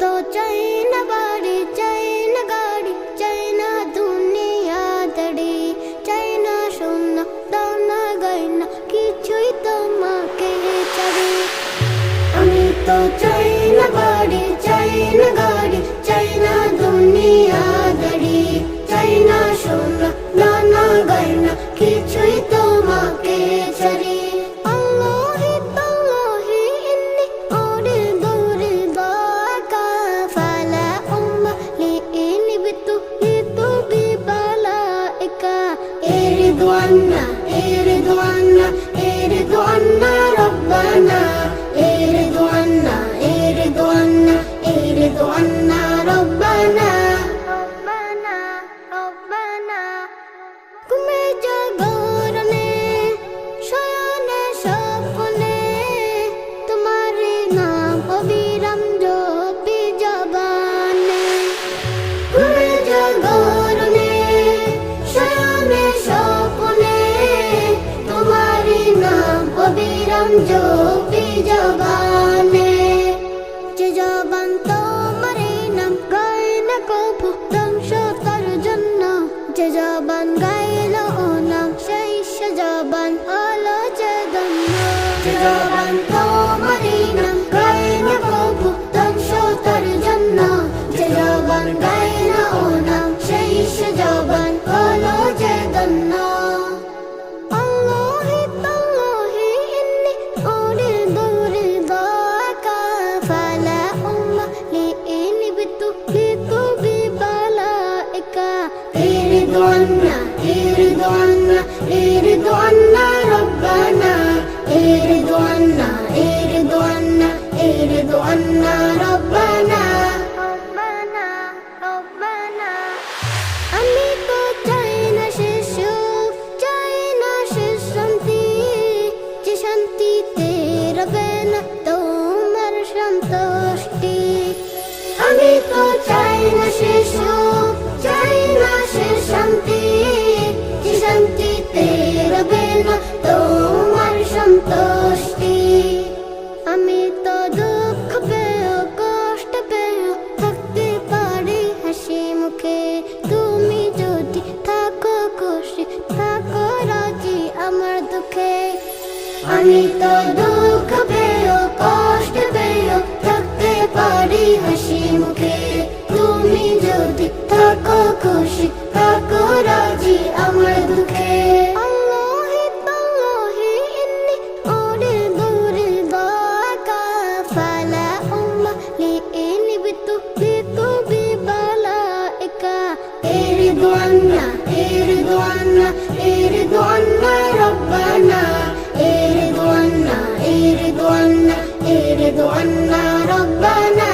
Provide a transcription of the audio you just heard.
তো চাই না বাড়ি চাই না গাড়ি চাই না দুনিয়া দাড়ি চাই না শোনা দানা গাইনা কিছুই তোমাকে চাবি আমি তো চাই না বাড়ি চাই না wonder. অবিরাম জপি জবানে যে জবান তোমার নাম গায় না কভু ধ্বংস তার জন্য। যে জবান গাইল ও নাম সেই সে জবান হলো যে দন্য যে জবান ارد عنا ارد عنا ارد عنا ربنا ارد عنا ارد عنا ارد عنا ربنا ربنا ربنا আমি তো চাই না সে সুখ চাই না সে শান্তি যে শান্তিতে রবে না তোমার সন্তুষ্টি আমি তো চাই না সে আমি তো দুঃখ পেও কষ্ট পেও থাকতে পারি হাসি মুখে। তুমি যদি থাকো খুশি থাকো রাজি আমার দুঃখে। আল্লাহি তাল্লাহি يرض عنا ربنا